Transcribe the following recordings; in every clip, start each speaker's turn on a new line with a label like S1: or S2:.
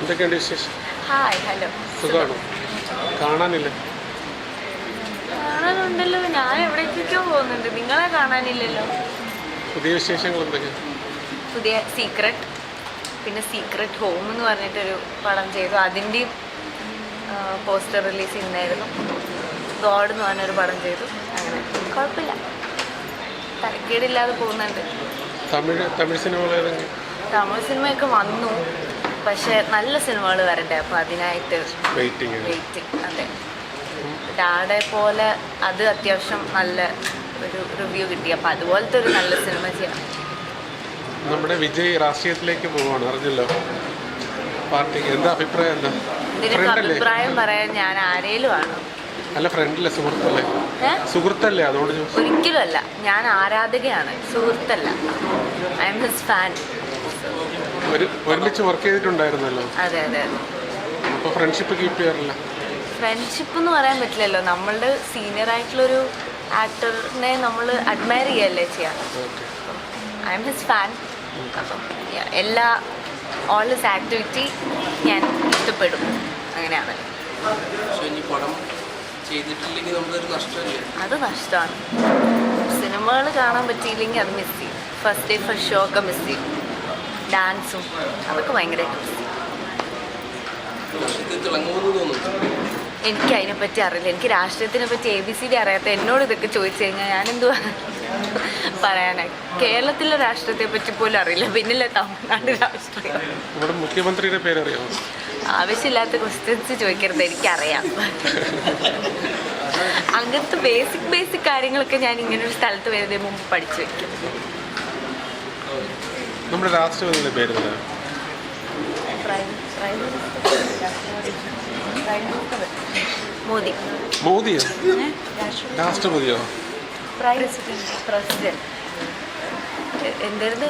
S1: എന്തൊക്കെയുണ്ട് വിശേഷം?
S2: Hi hello.
S1: സുഖമാണോ? കാണാനില്ല?
S2: കാണാനുണ്ടല്ലോ. ഞാൻ എവിടേക്കൊക്കെയോ പോകുന്നുണ്ട്. നിങ്ങളെ കാണാനില്ലല്ലോ.
S1: പുതിയ വിശേഷങ്ങൾ എന്തൊക്കെയാണ്
S2: പുതിയ സീക്രട്ട് പിന്നെ സീക്രട്ട് ഹോം എന്ന് പറഞ്ഞിട്ടൊരു പടം ചെയ്തു. അതിന്റെയും പോസ്റ്റർ റിലീസ് ചെയ്യുന്നതായിരുന്നു ഗോഡ് എന്ന് പറഞ്ഞൊരു പടം ചെയ്തു. അങ്ങനെ. കുഴപ്പമില്ല. തരക്കേടില്ലാതെ പോകുന്നുണ്ട്.
S1: തമിഴ് തമിഴ് സിനിമകൾ
S2: തമിഴ് സിനിമയൊക്കെ വന്നു. പക്ഷെ നല്ല സിനിമകൾ വരണ്ടേ? അപ്പോൾ അതിനായിട്ട്
S1: വെയിറ്റിംഗ്
S2: വെയിറ്റിംഗ് അതെ. ഡാഡെ പോലെ അത് അത്യാവശ്യം നല്ല ഒരു റിവ്യൂ കിട്ടി. അപ്പോൾ അതുപോലത്തെ ഒരു നല്ല സിനിമ ചെയ്യാം.
S1: നമ്മുടെ വിജയ് രാഷ്ട്രീയത്തിലേക്ക് പോവാണ്. അറിഞ്ഞല്ലോ? പാർട്ടിക്ക് എന്താ അഭിപ്രായം എന്താ?
S2: ഇതിനൊക്കെ അഭിപ്രായം പറയാൻ ഞാൻ ആരേലും ആണ്?
S1: അല്ല ഫ്രണ്ടല്ലേ സുഹൃത്തല്ലേ? സുഹൃത്തല്ലേ അതുകൊണ്ട്
S2: ഒരിക്കലും അല്ല ഞാൻ ആരാധകയാണ്. സുഹൃത്തല്ല. ഐ എം ഹിസ് ഫാൻ
S1: ഒരുമിച്ച് വർക്ക് ചെയ്തിട്ടുണ്ടായിരുന്നല്ലോ.
S2: അതെ അതെ അതെ.
S1: അപ്പോൾ ഫ്രണ്ട്ഷിപ്പ് കീപ്പ് ചെയ്യാറില്ല.
S2: ഫ്രണ്ട്ഷിപ്പ് എന്ന് പറയാൻ പറ്റില്ലല്ലോ. നമ്മളുടെ സീനിയർ ആയിട്ടുള്ളൊരു ആക്ടറിനെ നമ്മൾ അഡ്മയർ ചെയ്യല്ലേ ചെയ്യാം?
S1: Okay
S2: I'm his fan അപ്പം എല്ലാ ഓൾ ഹിസ് ആക്ടിവിറ്റി ഞാൻ ഇഷ്ടപ്പെടും. അങ്ങനെയാണ്. അത് നഷ്ടമാണ്. സിനിമകൾ കാണാൻ പറ്റിയില്ലെങ്കിൽ അത് മിസ് ചെയ്യും. ഫസ്റ്റ് ഡേ ഫസ്റ്റ് ഷോ ഒക്കെ മിസ് ചെയ്യും. ഡാൻസും അതൊക്കെ ഭയങ്കരമായിട്ട്
S3: എനിക്ക് അതിനെ
S2: പറ്റി അതിനെപ്പറ്റി അറിയില്ല. എനിക്ക് രാഷ്ട്രീയത്തിനെ പറ്റി എ ബി സി ഡി അറിയാത്ത എന്നോട് ഇതൊക്കെ ചോദിച്ചു കഴിഞ്ഞാൽ ഞാനെന്തുവാ പറയാനായി കേരളത്തിലെ രാഷ്ട്രീയത്തെ പറ്റി പോലും അറിയില്ല. പിന്നില്ല തമിഴ്നാട് രാഷ്ട്രീയം.
S1: മുഖ്യമന്ത്രിയുടെ
S2: ആവശ്യമില്ലാത്ത ക്വസ്റ്റ്യൻസ് ചോദിക്കരുത്. എനിക്കറിയാം. അങ്ങനത്തെ ബേസിക് ബേസിക് കാര്യങ്ങളൊക്കെ ഞാൻ ഇങ്ങനെ ഒരു സ്ഥലത്ത് വരുന്നതിന് മുമ്പ് പഠിച്ചു വെക്കും.
S1: നമ്മുടെ രാഷ്ട്രപതിയുടെ പേരെന്താ
S2: മോദി.
S1: മോദിയോ? രാഷ്ട്രപതിയോ
S2: എന്തായിരുന്നു?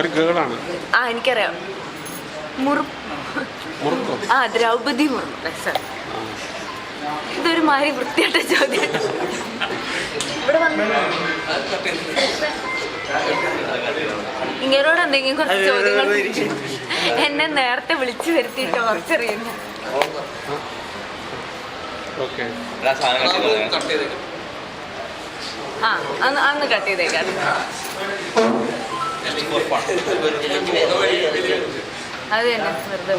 S1: ഒരു ഗേളാണ്.
S2: ആ എനിക്കറിയാം. മുറു
S1: മുറുക്കോ?
S2: ആ ദ്രൗപതി മുർമു. സർ ഇതൊരു മാതിരി വൃത്തിയായിട്ട ചോദ്യം. ഇവിടെ വന്ന് ഇങ്ങനോട് എന്തെങ്കിലും കുറച്ച് ചോദ്യങ്ങൾ എന്നെ നേരത്തെ വിളിച്ചു വരുത്തിയിട്ട് കുറച്ചറിയുന്നു.
S3: ചെയ്യുന്നു
S2: ആ അന്ന് അന്ന് കട്ട് ചെയ്തേക്കാം അത്. തന്നെ വെറുതെ.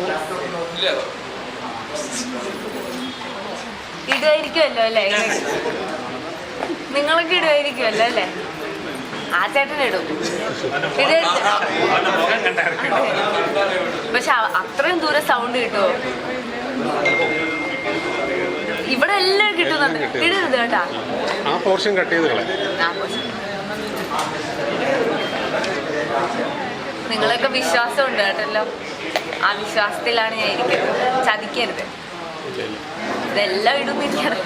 S2: ഇടുമായിരിക്കുമല്ലോ അല്ലേ? നിങ്ങളൊക്കെ ഇടുമായിരിക്കുമല്ലോ അല്ലേ? ആ ചേട്ടൻ ഇടും. പക്ഷെ അത്രയും ദൂരെ സൗണ്ട് കിട്ടുമോ ഇവിടെ എല്ലാം കിട്ടുന്നുണ്ട്. ഇടരുത് കേട്ടാ.
S1: ആ പോർഷൻ കട്ട് ചെയ്ത്
S2: നിങ്ങളൊക്കെ വിശ്വാസം ഉണ്ട് കേട്ടല്ലോ. ആ വിശ്വാസത്തിലാണ് ഞാൻ ഇരിക്കുന്നത്. ചതിക്കരുത്. ഇതെല്ലാം ഇടുന്നിരിക്കണം